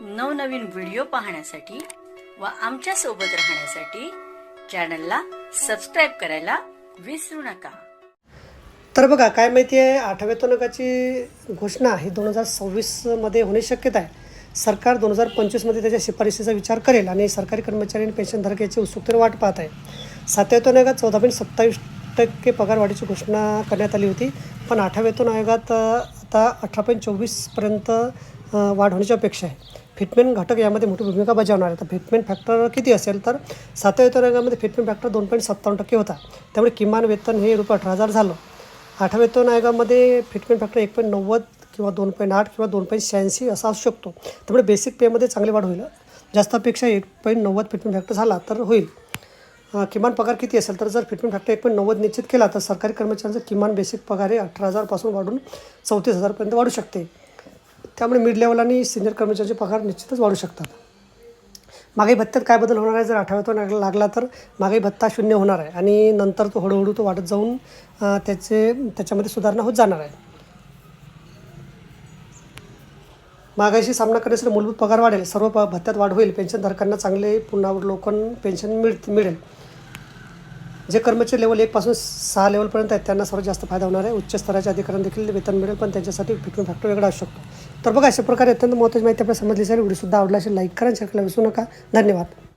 नवनवीन व्हिडिओ पाहण्यासाठी व आमच्यासोबत राहण्यासाठी चॅनलला सबस्क्राईब करायला विसरू नका. तर बघा काय माहिती आहे आठव्या वेतनकाची घोषणा ही दोन हजार सव्वीसमध्ये होणे शक्यता आहे. सरकार दोन हजार पंचवीसमध्ये त्याच्या शिफारशीचा विचार करेल आणि सरकारी कर्मचारी आणि पेन्शनधारक याची उत्सुकतेने वाट पाहत आहे. सातव्या वेतन आयोगात चौदा पॉईंट सत्तावीस टक्के पगार वाढीची घोषणा करण्यात आली होती पण आठव्या वेतन आयोगात आता अठरा पॉईंट चोवीसपर्यंत वाढ होण्याची अपेक्षा आहे. फिटमेंट घटक यामध्ये मोठी भूमिका बजावणार आहे तर फिटमेंट फॅक्टर किती असेल तर सातव्या वेतन आयोगामध्ये फिटमेंट फॅक्टर दोन पॉईंट सत्तावन्न टक्के होता. त्यामुळे किमान वेतन हे रुपये अठरा हजार झालं. आठव्या वेतन आयोगामध्ये फिटमेंट फॅक्टर एक पॉईंट नव्वद किंवा दोन पॉईंट आठ किंवा दोन पॉईंट शहाऐंशी असा असू शकतो. त्यामुळे बेसिक पेमध्ये चांगली वाढ होईल. जास्त अपेक्षा एक पॉईंट नव्वद फिटमेंट फॅक्टर झाला तर होईल. किमान पगार किती असेल तर जर फिटमेंट फॅक्टर एक पॉईंट नव्वद निश्चित केला तर सरकारी कर्मचाऱ्यांचा किमान बेसिक पगार हे अठरा हजारपासून वाढून चौतीस हजारपर्यंत वाढू शकते. त्यामुळे मिड लेवल आणि सिनियर कर्मचाऱ्यांचे पगार निश्चितच वाढू शकतात. मागे भत्त्यात काय बदल होणार आहे? जर आठवड्यातून लागला तर मागे भत्ता शून्य होणार आहे आणि नंतर तो हळूहळू तो वाढत जाऊन त्याचे त्याच्यामध्ये सुधारणा होत जाणार आहे. महागाईशी सामना करण्यासाठी मूलभूत पगार वाढेल. सर्व प भत्त्यात वाढ होईल. पेन्शनधारकांना चांगले पुनरावलोकन पेन्शन मिळ मिळेल. जे कर्मचारी लेवल एकपासून सहा लेवलपर्यंत आहेत त्यांना सर्वात जास्त फायदा होणार आहे. उच्च स्तराच्या अधिकाऱ्यांना देखील वेतन मिळेल पण त्यांच्यासाठी फिटमेंट फॅक्टर वेगळा असू शकतो. तर बघा अशा प्रकारे अत्यंत महत्त्वाची माहिती आपल्याला समजली असेल व्हिडिओसुद्धा आवडला असेल लाईक करा आणि शेअर करायला विसरू नका. धन्यवाद.